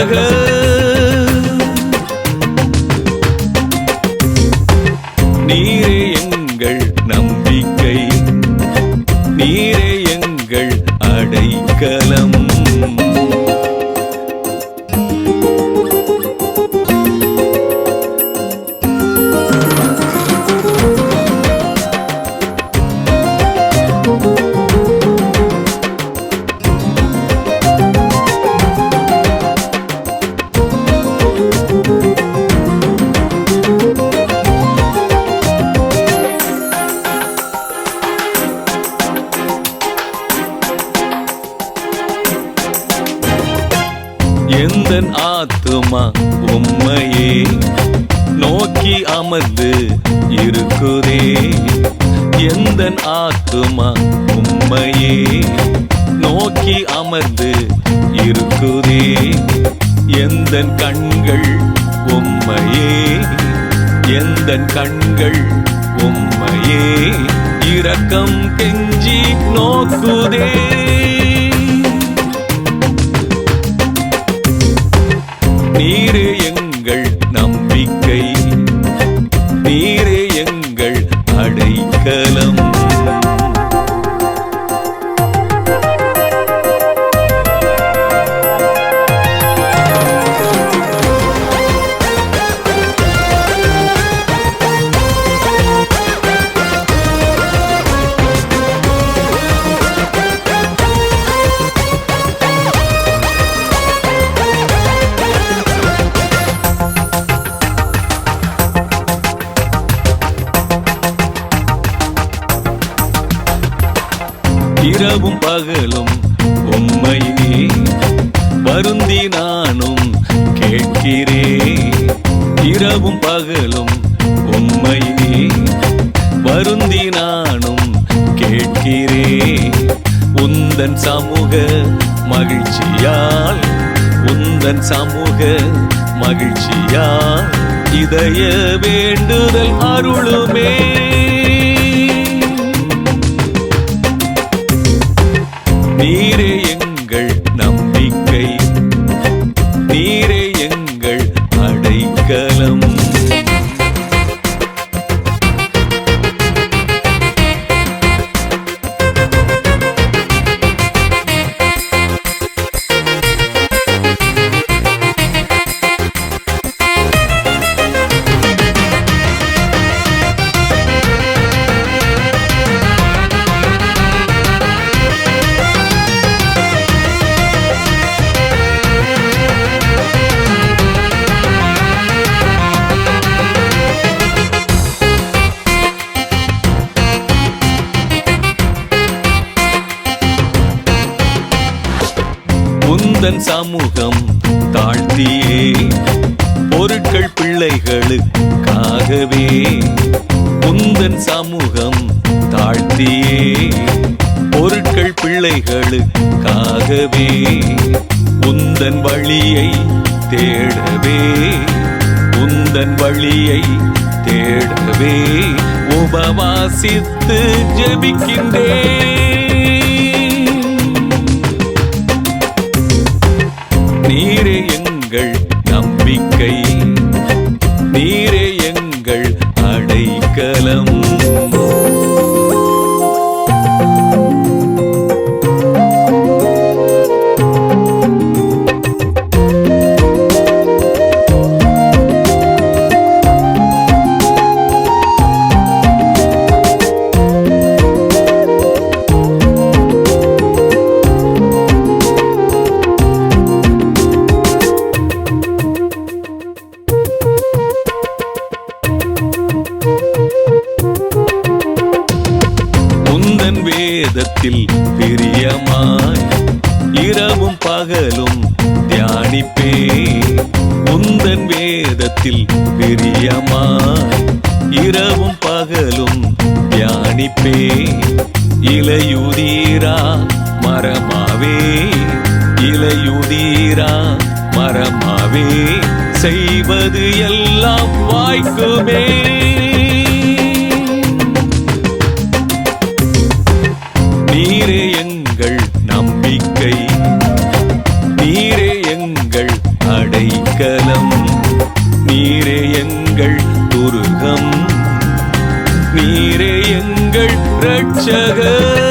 ரட்சகர் எந்தன் ஆத்துமா உம்மையே? நோக்கி அமர்ந்து இருக்குதே. எந்தன் ஆத்துமா உம்மையே? நோக்கி அமர்ந்து இருக்குதே. எந்தன் கண்கள் உம்மையே? எந்தன் கண்கள் உம்மையே? இரக்கம் கெஞ்சி நோக்குதே. நீரு எங்கள் இரவும் பகலும் உம்மையே வருந்தி நானும் கேட்கிறேன் இரவும் பகலும் உம்மையே வருந்தி நானும் கேட்கிறேன் உந்தன் சமூக மகிழ்ச்சியால் உந்தன் சமூக மகிழ்ச்சியால் இதய வேண்டுதல் அருளுமே. உந்தன் சமூகம் தாழ்த்தியே. பொருட்கள் பிள்ளைகளுக்காகவே உந்தன் சமூகம் தாழ்த்தியே. பொருட்கள் பிள்ளைகளுக்காகவே உந்தன் வழியை தேடவே. உந்தன் வழியை தேடவே. உபவாசித்து ஜெபிக்கின்றேன். எங்கள் தியானிப்பே உந்தன் வேதத்தில் பிரியமாய் இரவும் பகலும் தியானிப்பே இலையுதீரா மரமாவே. இலையுதீரா மரமாவே. செய்வது எல்லாம் வாய்க்குமே. நீரே எங்கள் நீரே எங்கள் ரட்சகர்